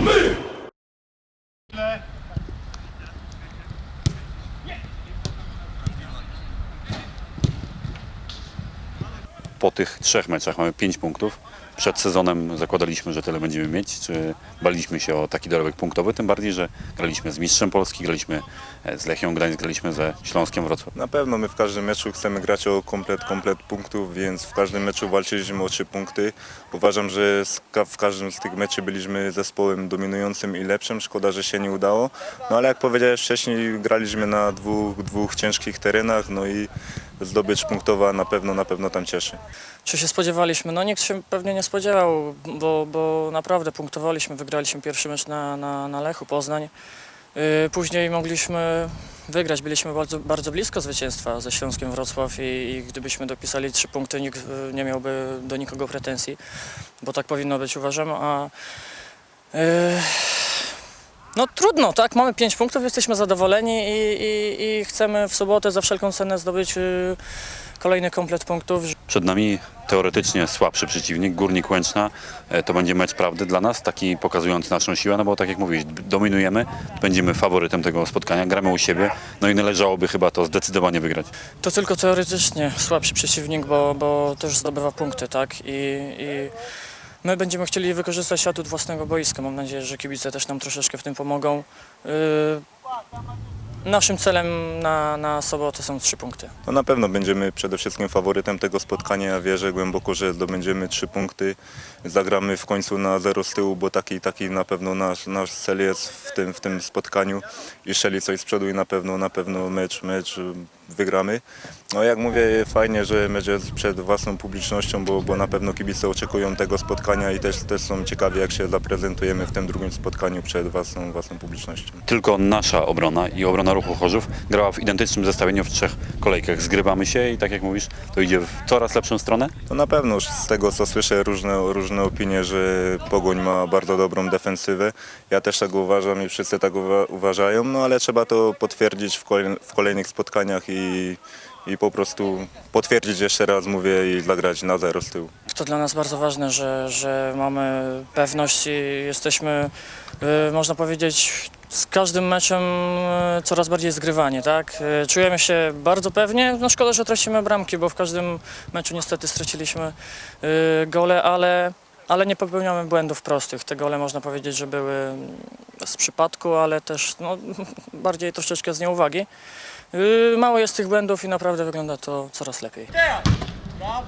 my! Po tych trzech meczach mamy 5 punktów. Przed sezonem zakładaliśmy, że tyle będziemy mieć. Czy baliśmy się o taki dorobek punktowy? Tym bardziej, że graliśmy z Mistrzem Polski, graliśmy e, z Lechią Gdańsk, graliśmy ze Śląskiem Wrocław. Na pewno my w każdym meczu chcemy grać o komplet, komplet punktów, więc w każdym meczu walczyliśmy o trzy punkty. Uważam, że w każdym z tych meczy byliśmy zespołem dominującym i lepszym. Szkoda, że się nie udało. No ale jak powiedziałeś wcześniej, graliśmy na dwóch, dwóch ciężkich terenach, no i zdobycz punktowa na pewno, na pewno tam cieszy. Czy się spodziewaliśmy? No nikt się pewnie nie spodziewał, bo, bo naprawdę punktowaliśmy, wygraliśmy pierwszy mecz na, na, na Lechu Poznań. Yy, Później mogliśmy wygrać, byliśmy bardzo, bardzo blisko zwycięstwa ze Śląskiem Wrocław i, i gdybyśmy dopisali trzy punkty, nikt yy, nie miałby do nikogo pretensji, bo tak powinno być uważam, a yy, no trudno, tak, mamy pięć punktów, jesteśmy zadowoleni i, i, i chcemy w sobotę za wszelką cenę zdobyć yy, kolejny komplet punktów, Przed nami teoretycznie słabszy przeciwnik, Górnik Łęczna. E, To będzie mecz prawdy dla nas, taki pokazujący naszą siłę, no bo tak jak mówiłeś, dominujemy, będziemy faworytem tego spotkania, gramy u siebie, no i należałoby chyba to zdecydowanie wygrać. To tylko teoretycznie słabszy przeciwnik, bo, bo też zdobywa punkty, tak? I, I my będziemy chcieli wykorzystać atut własnego boiska. Mam nadzieję, że kibice też nam troszeczkę w tym pomogą. Yy, naszym celem na, na sobotę są trzy punkty. No na pewno będziemy przede wszystkim faworytem tego spotkania. Ja wierzę głęboko, że zdobędziemy trzy punkty. Zagramy w końcu na zero z tyłu, bo taki, taki na pewno nasz, nasz cel jest w tym, w tym spotkaniu. I coś z przodu i na pewno, na pewno mecz, mecz wygramy. No jak mówię, fajnie, że jest przed własną publicznością, bo, bo na pewno kibice oczekują tego spotkania i też, też są ciekawi, jak się zaprezentujemy w tym drugim spotkaniu przed własną, własną publicznością. Tylko nasza obrona i obrona ruchu Chorzów grała w identycznym zestawieniu w trzech kolejkach. Zgrywamy się i tak jak mówisz, to idzie w coraz lepszą stronę. To na pewno już z tego co słyszę różne, różne opinie, że Pogoń ma bardzo dobrą defensywę. Ja też tak uważam i wszyscy tak uwa- uważają, no ale trzeba to potwierdzić w, kolej, w kolejnych spotkaniach i, i po prostu potwierdzić jeszcze raz, mówię, i zagrać na zero z tyłu. To dla nas bardzo ważne, że, że mamy pewność i jesteśmy, y, można powiedzieć, z każdym meczem y, coraz bardziej zgrywani, tak? Y, Czujemy się bardzo pewnie. No szkoda, że tracimy bramki, bo w każdym meczu niestety straciliśmy gole, ale, ale nie popełniamy błędów prostych. Te gole można powiedzieć, że były z przypadku, ale też no, bardziej troszeczkę z nieuwagi. Y, Mało jest tych błędów i naprawdę wygląda to coraz lepiej. Bravo.